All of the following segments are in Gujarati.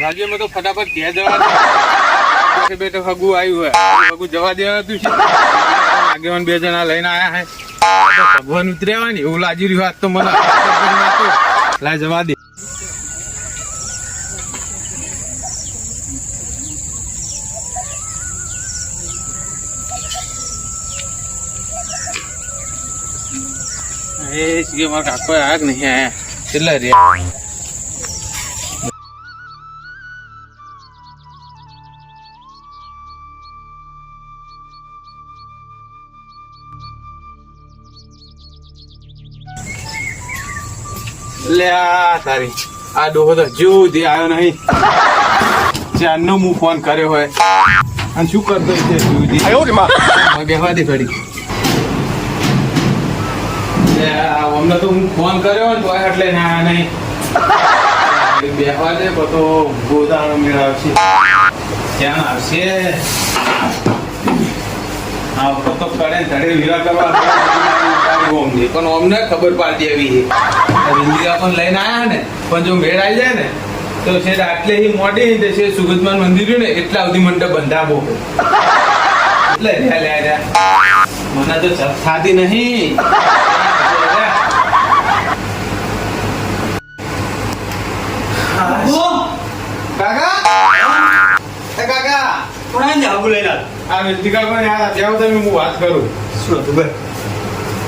રાજ્યમાં તો ફટાફટ ઘેર જવા બેઠે હગું આવ્યું હોય. હગું જવા દેવાતું છે. આગેવાન બે જણા લઈને આયા હે. ભગવાન ઉતર્યા ને એવું લાજી રહ્યું આજ તો મને. લા જવા દે. એ મારા કાકો કે નહીં આયા? કેટલા રે તારી. આ ડોહો તો હજુ જે આવ્યો નહીં. ચારનો હું ફોન કર્યો હોય. અને શું કરતો છે સુધી? બેહવા દે ઘડી અમને તો હું ફોન કર્યો ને તો એટલે ના નહીં. બેહવા દે તો ગોદાનો મેળવશે ક્યાં આવશે? હા તો કરે ધડે વિરા કરવા ઓમની પણ ઓમને ખબર પાડી આવી છે. રિંદિયા પણ લઈને આવ્યા ને પણ જો મેળ આવી જાય ને તો છે આટલે એ મોડી ને છે સુગતમાન મંદિર ને એટલા સુધી મંડપ બંધાવો એટલે લે લે મને તો થતી નહીં. કાકા? કાકા. આ વિંદિકા પણ આ જાવ તમે હું વાત કરું.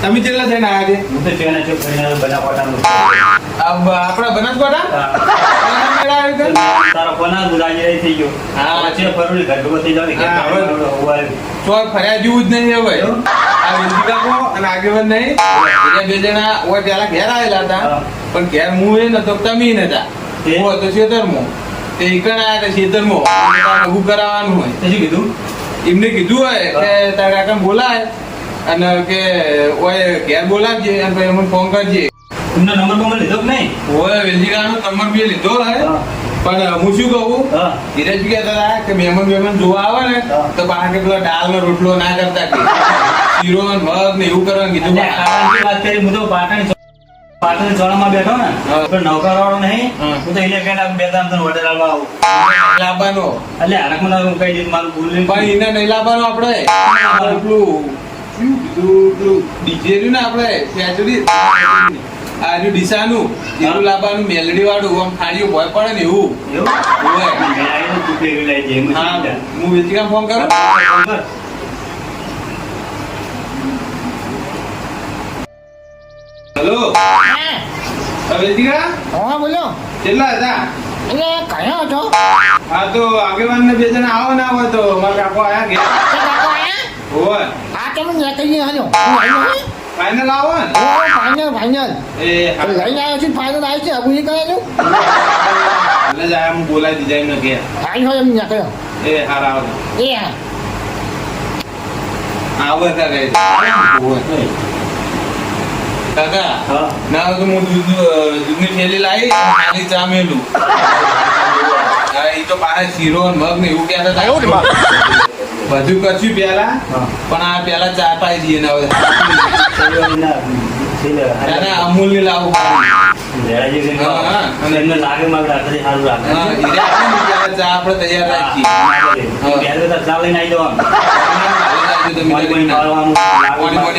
તમે કેટલા થઈને આવ્યા છે આપણા બનાસકાંઠા? મેળા આવ્યો છે? ચોર ફર્યા જેવું જ નહીં હવે. આ વેદિકાકો અને આગેવાન નહીં. બીજા બે જણા ઓય પેલા ઘેર આવેલા હતા. પણ ઘેર હું એ નતો તમે નતા. તે? હું હતો ખેતરમાં તે ઈકણ આયા હતા ખેતરમાં એટલે તારે ઊભું કરાવવાનું હોય. એમને કીધું હોય કે તારા કાકાને બોલાય. અને કે ઓય ઘેર બોલાવજે અને પછી અમને ફોન કરજે. ઓય વેદિકાનો નંબર બી લીધો હે. પણ હું શું કહું? ધીરજ કે કહેતા કે મહેમાન મહેમાન જોવા આવે ને તો બહાર કે પેલા દાલ નો રોટલો ના કરતા કે. શીરો ને મગ ને એવું કરવાનું કીધું. પાટણ ચોળામાં બેઠો ને તો નૌકાર વાળો નહીં હું. તો એને કહીને બે ત્રણ ત્રણ વડે લાવવા આવું. લાવવાનો. એટલે હાલકમાં તારું કઈ દીધું મારું ભૂલ નહીં પણ એને નહીં લાવવાનો આપણે. પેલું શું ડીજે રહ્યું ને આપણે ફેચડી આ ડીસાનું. એવું લાવવાનું મેલડી વાળું આમ ખાડીઓ ભય પડે ને એવું. એવું? હોય. મેં આવીને તું ભેગું લઈ જઈએ. એમ હા હું વેચિકા ફોન કરું? હેલો? વેચિકા હા બોલો. કેટલા હતા? એટલે કયો હતો? હા તો આગેવાન ને બે જણા આવો ના આવો તો. મારા કાકો આયા ગયા કાકો આયા? હોય તમે નીકળી હાલો હું આવીને હે? ફાઇનલ આવો ને ઓ ફાઇનલ ફાઇનલ એ હા. લઈને આવ્યો છું ફાઇનલ આવી છે અબુ કરેલું એટલે જ હું બોલાવી દીધા એમને ગયા ફાઇન હોય એમ નીકળ્યો એ હારા આવો એ હા આવો તારે. કાકા હા. ના તો હું દૂધ દૂધની થેલી લાવી ખાલી ચા મેલું એ તો બહાર શીરો ને મગ ને એવું કહેતા હતા બધું કરશું પેલા. પણ આ પેલા ચા પાઈ દઈએ ને હવે. અમૂલની લાવું ચા આપણે તૈયાર રાખીએ.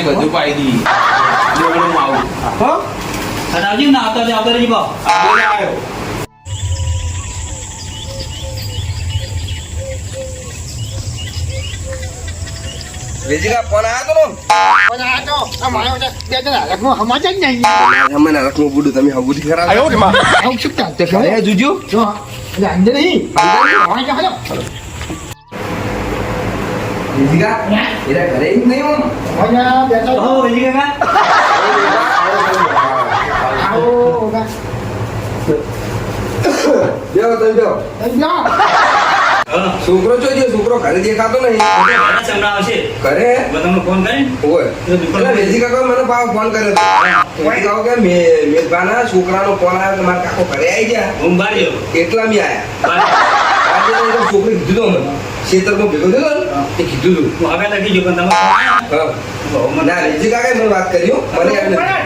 બધું પાઈ દઈએ. આવું આવતા આવતા આવતા ભાવ. આવ્યો વેજીકા ફોન આવ્યો તો પણ આ તો. આ બે જણા લગ્ન સમાજ જ નહીં. અમે ના રખનું બુડું તમે હગુથી માં. આવું શું ચાલતું છે? અરે જુજુ જો અંદર નહીં. હા. જો હાલો વેજીકા એરા ઘરે જ નહીં હું હા બેઠો હો, વૈજી કાકા. આવો ઓગા બેહો તમે બેહો. છોકરો જો છોકરો ઘરે દેખાતો નહીં. ઘરે? તમને ફોન કરીને ઓય. એટલે પેલા મને પાવ ફોન કર્યો હતો. વેજીકા કહો કે મે- મેઘભાના છોકરાનો ફોન આવ્યો કે મારા કાકો ઘરે આવી ગયા. હું બહાર ગયો. એટલા મી આયા? બહાર. આજે તો છોકરી કીધું તો મને. ખેતરમાં ભેગો થયો તે કીધું તું. હું આગળ લખી ગયો પણ તમે હા. મને- ના રેજી કઈ મને વાત કરી મને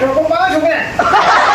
છોકરો બાળો છોકરા.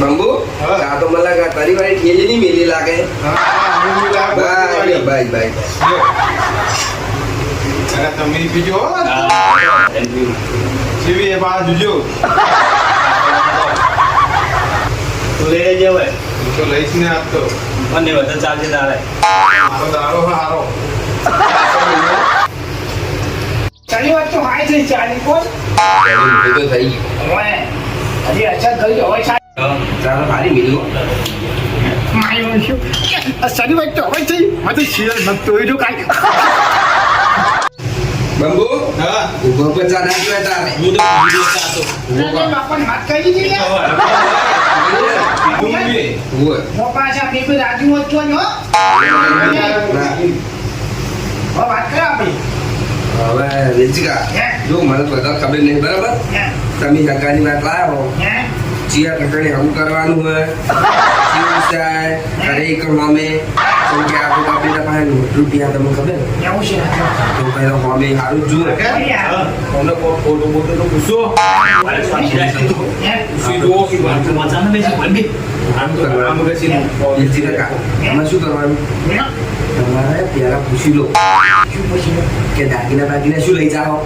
બંબુ? આ તો મને લાગે તારી વાળી ઠેલી ની મેલી લાગે બાય બાય બાય તમે બીજો જીવી એ. લઈ તો લઈશ ને આપતો મને વધારે ચાલશે તારે. મારો દારો હારો. ચાલી વાત તો હાય થઈ ચાલી કોણ તો થઈ ગયું. હવે હજી અચ્છા ગઈ હવે ચાલી ચાલો મારી મિલો માયો શું ચાલી વાત તો હવે થઈ આ તો સિરિયલ મત તો જો કાઈ બંબુ હા ઊભો પર ચા નાખ્યો તારે હું તો વિડિયો ચાતો ના બાપા હાથ કરી દીધી યાર બીજું બી. ઊભો. મોપા છે અમે કોઈ રાજુ મત છો ને હો ના. હવે વાત કરે આપણી હવે રેચિકા હે? જો મને તો બધા ચિયા કકડી આવું કરવાનું હોય. કેવું થાય અરે એક મામે. કેમ કે આપણું બાપી પાસે રૂપિયા તમને ખબર? એવું છે? તો પહેલા મામે સારું જ જુએ. હે? યાર તમને કોઈ ફોટો બોટો તો પૂછો. જુઓ? શું કરવાનું? તમારે પહેલા પૂછી લો. કે દાગીના બાગીના શું લઈ જાઓ?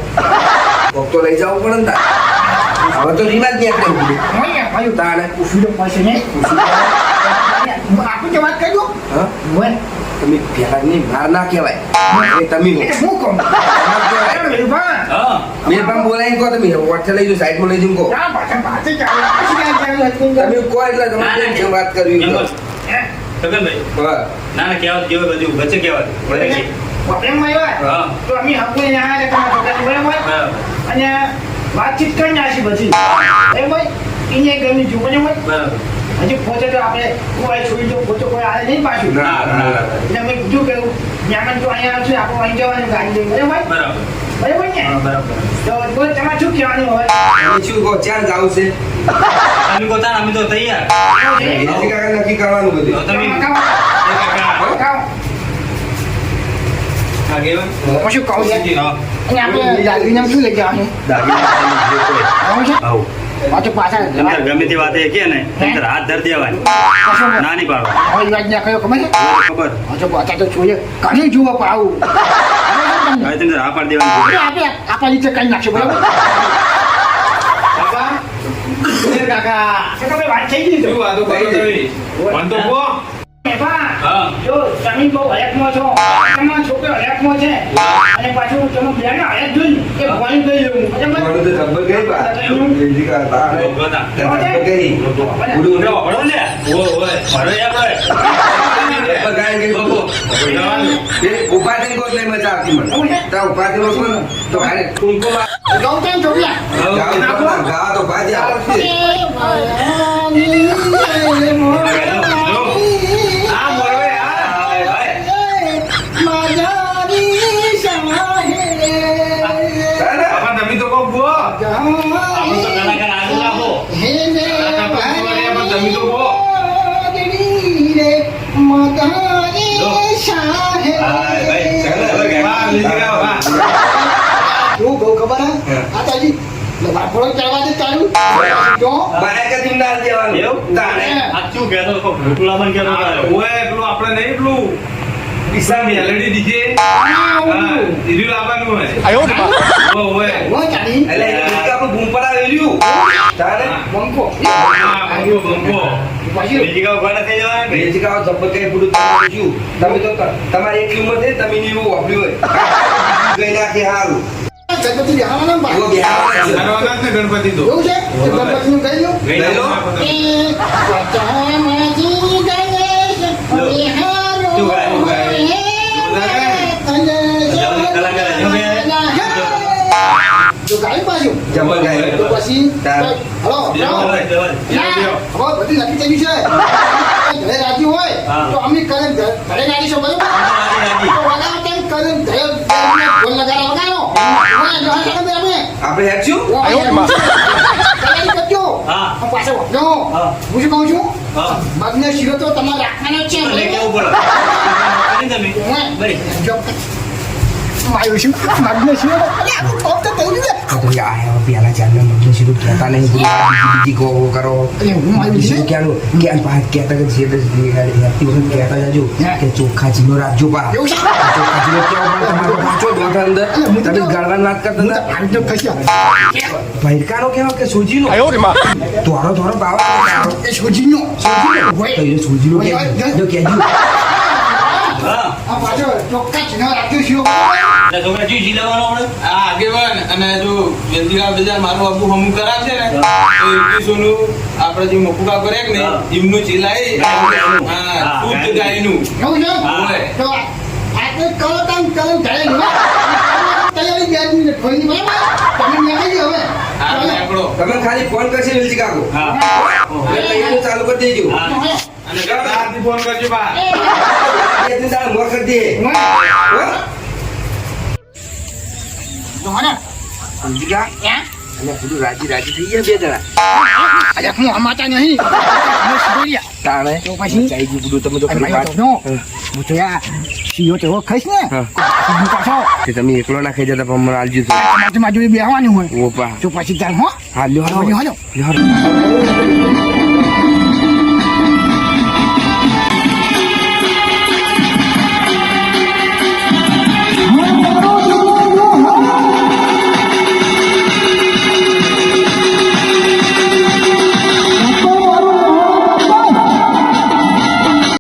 તો લઈ જવું પણ ને હવે તો રીમાં જ નીકળે ઊભી હોય ભાઈ તારે પૂછ્યું તો પાસે ને આપું વાત કરી દો હા તમે પહેલા ની બહાર ના કહેવાય એ તમે હો. એટલે હું કહું ના મેલભાન બોલાવીને કહો તમે વચ્ચે લઈ જાઓ સાઈડમાં લઈ જઈને કહો તમે કહો એટલે તમારે વાત કરવી કહો. ના ના કહેવત કેવું બધું વચ્ચે કહેવત. પ્રોબ્લેમ આવ્યો તો અમે હકુને ના આવે તમારા અને વાતચીત કરી નાખી બધી એ ભાઈ અહીંયા ગમ્યું છું મને બરાબર. હજી પોતે તો આપણે કોઈ છોડી દો પોતે કોઈ આવે નહીં પાછું. ના ના ના એટલે અમે કીધું કે જ્ઞાન તો અહીંયા આવશે આપણે અહીં જવાનું ગાડી લઈને. બરાબર. બરાબર બરાબર ને? બરાબર. તો બોલ તમારે શું કહેવાનું હોય? શું કહો ચાર જાવ છે? અમે કહો અમે તો તૈયાર. નક્કી કરવાનું બધું. તમે તમે ખાઓ. એ કાકા ખાઓ. આગેવાન શું કહું છે અને આપણે દાદરીને શું લઈ જવાનું દાગીના આવું છે આવું પાછું પાછા ગમે તે વાત કે ને હાથ ધરી દેવાની ના નહીં પાડવા હવે વાત ના કયો ખબર ખબર હજુ પાછા તો જોઈએ ઘણી જુઓ પાવું હવે તમે હા પાડી દેવાની આપણે આપણા રીતે કઈ નાખશું બરાબર બાપા કાકા વાત થઈ ગઈ શું તો વાતો કરો તમે વાંધો હા જો તમે બહુ હયાતમાં છો તમારો છોકરો હયાતમાં છે અને પાછું તમે બેન હયાત જોઈ કે ભગવાન કહી લેવું મને તો ગઈ બા. ગઈ ઉડું ઉડો, યાર ગઈ. એ ઉપાધિ કોટ લઈ મજા આવતી મને તા ઉપાધિ નો તો હારે ટૂંકો માં ગૌતમ ચોકલા ગાવ તો ગાવ તો શું કહું ખબર હે? આ તાજી વાપરો ચડવા દે તારું. જો. બાય કે તીન દેવાનું? એવું? તારે આ કહેતો હતો? ભૂખલા મને કહેતો ઓય પેલું આપણે નહીં પેલું પિસ્સા મેલડી દીજે. ઈર્યું લાવવાનું હોય. ઓય, ઓય ચાલી. એટલે તારે બંકો બીજી કાંઈ ઊભા થઈ જવાના ને? રેજી કાવ જબ્બર કઈ પૂરું શું? તમે તો તમારી એકલી ઉંમર છે તમે એવું વાપર્યું હોય. ગઈ નાખી હારું. ગણપતિ બેહાવાના ને કહી બા. પાછું જબ્બર ગાય તો પછી. હલો. હવે બધી નક્કી થઈ છે ઘરે રાજી હોય. તો અમે કરે ઘરે છો બરોબર. તો વગાડો તેમ કરે ઘરે ઢોલ લગાડો વગાડો આપણે હેડશું પાછો. હા. શું કહું છું. મગને શીરો તો તમારે રાખવાનો છે કેવું પડે તમે જો મારું શું મગને આખું કોમ તો થયું ને કોઈ આયા પેલા ચાલના મગનું સીધું કહેતા નહીં બીજી કહો કરો હું મારું છે ક્યાંનું ક્યાં પાંચ કહેતા કે છે હેપી વખત કહેતા જાજો. કે ચોખ્ખા જીનો રાખજો પા એવું છે? ચોખ્ખા જીનો કેવો પણ તમારો પાછો દોઢ અંદર તમે કહું. ગાળવાની વાત કરતા હતા આવી તો ખસ્યો ભૈરકાનો કેવો કે સૂજીનો ધોરો ધોરો પાવો એ સોજીનો તો એ સૂજીનો કહેજો. જો કહેજો હા આ પાછો ચોખ્ખા ચીનો રાખ્યો શીરો એટલે જીલાવાનો આપણે? આ આગેવાન અને જો વેલજીરા બજાર મારું આબુ હમું કરાવશે ને તો એકવીસોનું આપણે જે મફુકા કરે ને એમનું ચિલાઈ હા હા, શુદ્ધ ગાયનું. ગાયનું. એવું છે તો આ તો કરો તાન કરો ઘરે નહીં તૈયારી બે મિનિટ થોડી તમે હવે. ખાલી ફોન કરશે વેલજી કાકો. હા. ચાલુ કરી દેજો. અને ફોન કરજો બા. બે ત્રણ દાડા મોર કરી દે જોને વેલજી કા અને બધું રાજી રાજી થઈ ગયા બે જણા. અરે હું અમાતા નહીં. અમે સુધર્યા તાણે તો પછી? ચાઈ ગયું બધું તમે તો ખરી વાત. તો હું. તો યાર સીઓ તેવો ખાઈશ ને. હા. પાછો કે તમે એકલો ના ખાઈ જતા પણ મને આલજો તો મારી જોડે બેહવાનું હોય. ઓપા. તો પછી ચાલ હો. હા લ્યો હાલો. લ્યો